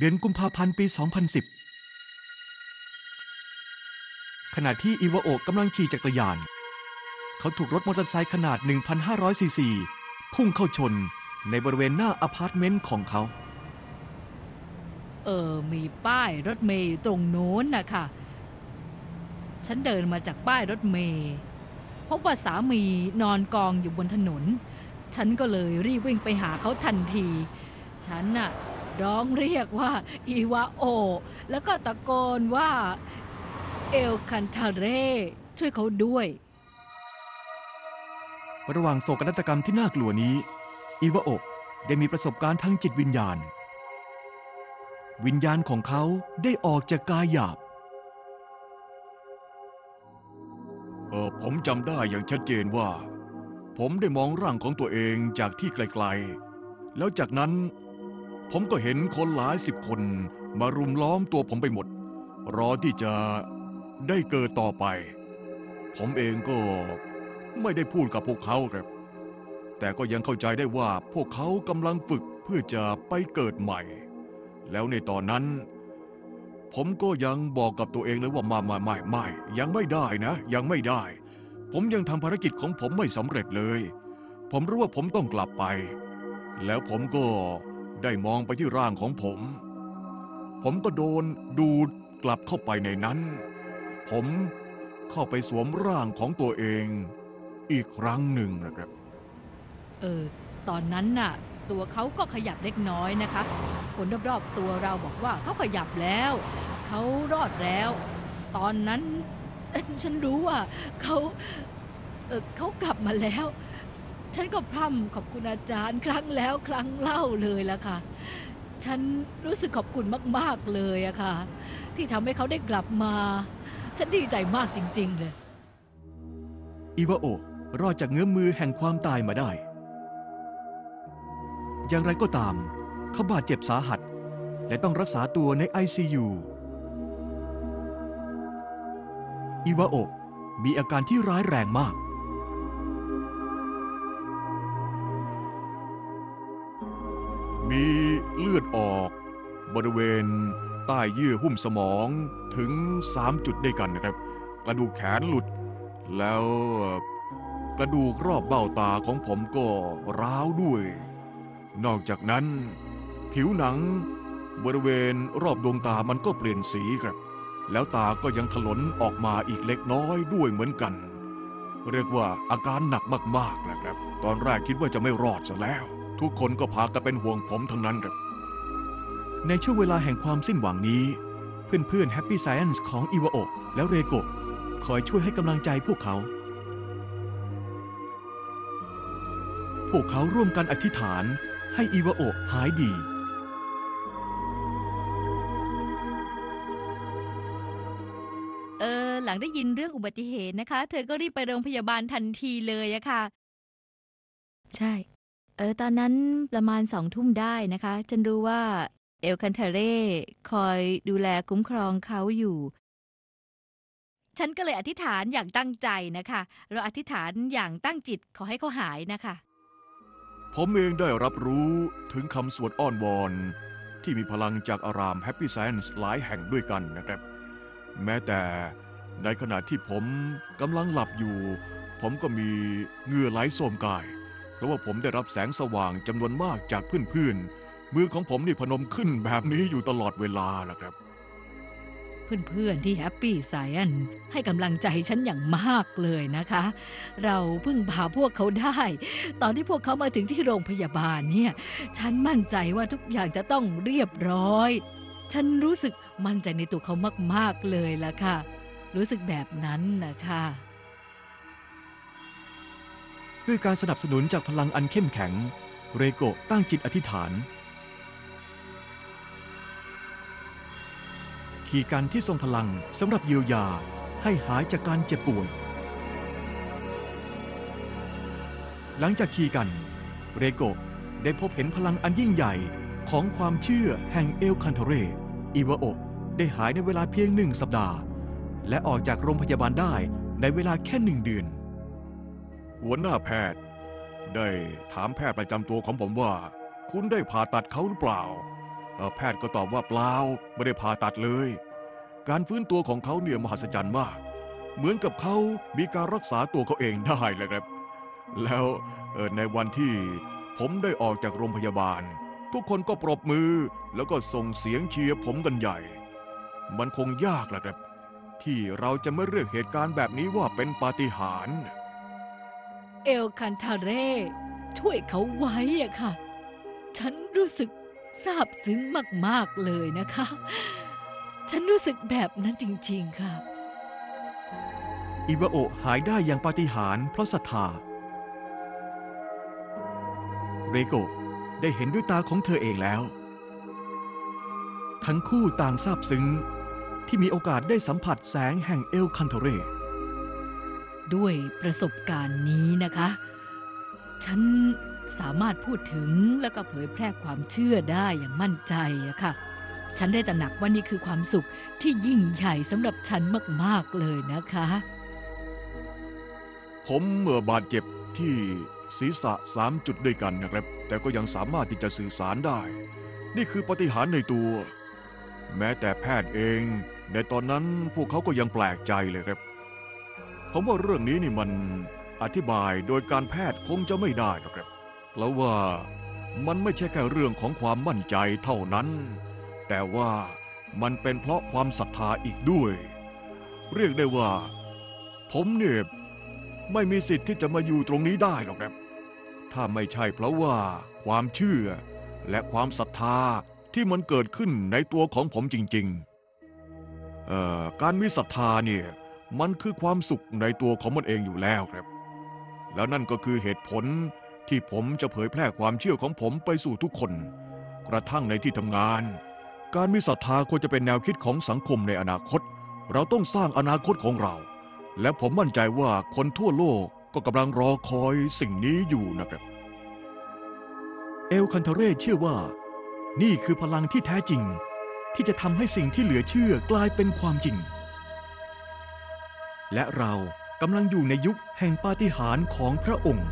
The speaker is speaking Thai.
เดือนกุมภาพันธ์ปี 2010 ขณะที่อิวาโอะกำลังขี่จักรยาน เขาถูกรถมอเตอร์ไซค์ขนาด 1,500ซีซีพุ่งเข้าชนในบริเวณหน้าอพาร์ตเมนต์ของเขา เออ มีป้ายรถเมย์อยู่ตรงโน้นนะคะฉันเดินมาจากป้ายรถเมย์พบว่าสามีนอนกองอยู่บนถนน ฉันก็เลยรีบวิ่งไปหาเขาทันที ฉันน่ะ ร้องเรียกว่าอีวาโอ แล้วก็ตะโกนว่า เอลคันทาเร่ช่วยเขาด้วย ระหว่างโศกนาฏกรรมที่น่ากลัวนี้อิวาโอะได้มีประสบการณ์ทางจิตวิญญาณ วิญญาณของเขาได้ออกจากกายหยาบเออผมจำได้อย่างชัดเจนว่า ผมได้มองร่างของตัวเองจากที่ไกลๆ แล้วจากนั้น ผมก็เห็นคนหลายสิบคนมารุมล้อมตัวผมไปหมด รอที่จะได้เกิดต่อไป ผมเองก็ไม่ได้พูดกับพวกเขาครับ แต่ก็ยังเข้าใจได้ว่าพวกเขากำลังฝึกเพื่อจะไปเกิดใหม่ แล้วในตอนนั้น ผมก็ยังบอกกับตัวเองเลยว่าไม่ไม่ไม่ไม่ยังไม่ได้นะ ยังไม่ได้ ผมยังทำภารกิจของผมไม่สำเร็จเลย ผมรู้ว่าผมต้องกลับไป แล้วผมก็ ได้มองไปที่ร่างของผม ผมก็โดนดูดกลับเข้าไปในนั้น ผมเข้าไปสวมร่างของตัวเอง อีกครั้งหนึ่งนะครับ เออ ตอนนั้นน่ะ ตัวเขาก็ขยับเล็กน้อยนะคะคนรอบๆตัวเราบอกว่าเขาขยับแล้ว เขารอดแล้ว ตอนนั้น ฉันรู้ว่าเขาเออเขากลับมาแล้ว ฉันก็พร่ำขอบคุณอาจารย์ครั้งแล้วครั้งเล่าเลยละค่ะ ฉันรู้สึกขอบคุณมาก ๆ เลยอะค่ะ ที่ทำให้เขาได้กลับมา ฉันดีใจมากจริง ๆ เลย อิวาโอะรอดจากเงื้อมือแห่งความตายมาได้ อย่างไรก็ตาม เขาบาดเจ็บสาหัส และต้องรักษาตัวใน ICU อิวาโอะมีอาการที่ร้ายแรงมาก มีเลือดออกบริเวณใต้เยื่อหุ้มสมองถึง 3 จุดด้วยกันนะครับ กระดูกแขนหลุด แล้วกระดูกรอบเบ้าตาของผมก็ร้าวด้วย นอกจากนั้น ผิวหนังบริเวณรอบดวงตามันก็เปลี่ยนสีครับ แล้วตาก็ยังถลนออกมาอีกเล็กน้อยด้วยเหมือนกัน เรียกว่าอาการหนักมากๆนะครับ ตอนแรกคิดว่าจะไม่รอดซะแล้ว ทุกคนก็พากันเป็นห่วงผมทั้งนั้นครับ ในช่วงเวลาแห่งความสิ้นหวังนี้ เพื่อนๆ Happy Science ของอิวาโอะและเรโกะคอยช่วยให้กำลังใจพวกเขา พวกเขาร่วมกันอธิษฐานให้อิวาโอะหายดีเออหลังได้ยินเรื่องอุบัติเหตุนะคะ เธอก็รีบไปโรงพยาบาลทันทีเลยอะค่ะ ใช่ เออตอนนั้นประมาณสองทุ่มได้นะคะ ฉันรู้ว่าเอลคันเทเร่คอยดูแลคุ้มครองเขาอยู่ ฉันก็เลยอธิษฐานอย่างตั้งใจนะคะ เราอธิษฐานอย่างตั้งจิตขอให้เขาหายนะคะ ผมเองได้รับรู้ถึงคำสวดอ้อนวอน ที่มีพลังจากอาราม Happy Science หลายแห่งด้วยกันนะครับ แม้แต่ในขณะที่ผมกำลังหลับอยู่ ผมก็มีเหงื่อไหลโสมกาย เพราะว่าผมได้รับแสงสว่างจำนวนมากจากเพื่อนๆ มือของผมนี่พนมขึ้นแบบนี้อยู่ตลอดเวลานะครับ เพื่อนๆที่แฮปปี้ไซแอนให้กำลังใจฉันอย่างมากเลยนะคะ เราเพิ่งพาพวกเขาได้ ตอนที่พวกเขามาถึงที่โรงพยาบาลเนี่ย ฉันมั่นใจว่าทุกอย่างจะต้องเรียบร้อย ฉันรู้สึกมั่นใจในตัวเขามากๆเลยล่ะค่ะ รู้สึกแบบนั้นนะคะ ด้วยการสนับสนุนจากพลังอันเข้มแข็ง เรโกะตั้งจิตอธิษฐาน ขี่กันที่ทรงพลังสำหรับเยียวยาให้หายจากการเจ็บป่วย หลังจากขี่กัน เรโกะได้พบเห็นพลังอันยิ่งใหญ่ของความเชื่อแห่งเอลคันเทเร อิวาโอะได้หายในเวลาเพียงหนึ่งสัปดาห์ และออกจากโรงพยาบาลได้ในเวลาแค่หนึ่งเดือน หัวหน้าแพทย์ ได้ถามแพทย์ประจำตัวของผมว่า คุณได้ผ่าตัดเขาหรือเปล่า แพทย์ก็ตอบว่าเปล่าไม่ได้ผ่าตัดเลย การฟื้นตัวของเขาเนี่ยมหัศจรรย์มาก เหมือนกับเขามีการรักษาตัวเขาเองได้เลยครับ แล้วในวันที่ผมได้ออกจากโรงพยาบาล ทุกคนก็ปรบมือแล้วก็ส่งเสียงเชียร์ผมกันใหญ่ มันคงยากแหละครับ ที่เราจะไม่เรียกเหตุการณ์แบบนี้ว่าเป็นปาฏิหาริย์ เอลคันทาเร่ช่วยเขาไว้อะค่ะ ฉันรู้สึกซาบซึ้งมาก ๆ เลยนะคะ ฉันรู้สึกแบบนั้นจริง ๆ ค่ะ อิวาโอะหายได้อย่างปาฏิหาริย์เพราะศรัทธา เรโกะได้เห็นด้วยตาของเธอเองแล้ว ทั้งคู่ต่างซาบซึ้งที่มีโอกาสได้สัมผัสแสงแห่งเอลคันเทเร ด้วยประสบการณ์นี้นะคะ ฉันสามารถพูดถึงแล้วก็เผยแพร่ความเชื่อได้อย่างมั่นใจอะค่ะ ฉันได้ตระหนักว่านี่คือความสุขที่ยิ่งใหญ่สำหรับฉันมาก ๆ เลยนะคะ ผมเมื่อบาดเจ็บที่ศีรษะสามจุดด้วยกันนะครับ แต่ก็ยังสามารถที่จะสื่อสารได้ นี่คือปฏิหารในตัว แม้แต่แพทย์เอง ในตอนนั้นพวกเขาก็ยังแปลกใจเลยครับ ผมว่าเรื่องนี้นี่มันอธิบายโดยการแพทย์คงจะไม่ได้หรอกครับ เพราะว่ามันไม่ใช่แค่เรื่องของความมั่นใจเท่านั้น แต่ว่ามันเป็นเพราะความศรัทธาอีกด้วย เรียกได้ว่า ผมเนี่ยไม่มีสิทธิ์ที่จะมาอยู่ตรงนี้ได้หรอกครับ ถ้าไม่ใช่เพราะว่าความเชื่อและความศรัทธาที่มันเกิดขึ้นในตัวของผมจริงๆเอ่อการมีศรัทธาเนี่ย มันคือความสุขในตัวของมันเองอยู่แล้วครับ แล้วนั่นก็คือเหตุผลที่ผมจะเผยแพร่ความเชื่อของผมไปสู่ทุกคน กระทั่งในที่ทำงาน การมีศรัทธาควรจะเป็นแนวคิดของสังคมในอนาคต เราต้องสร้างอนาคตของเรา และผมมั่นใจว่าคนทั่วโลกก็กำลังรอคอยสิ่งนี้อยู่นะครับ เอลคันเทเรเชื่อว่า นี่คือพลังที่แท้จริง ที่จะทำให้สิ่งที่เหลือเชื่อกลายเป็นความจริง และเรากำลังอยู่ในยุคแห่งปาฏิหาริย์ของพระองค์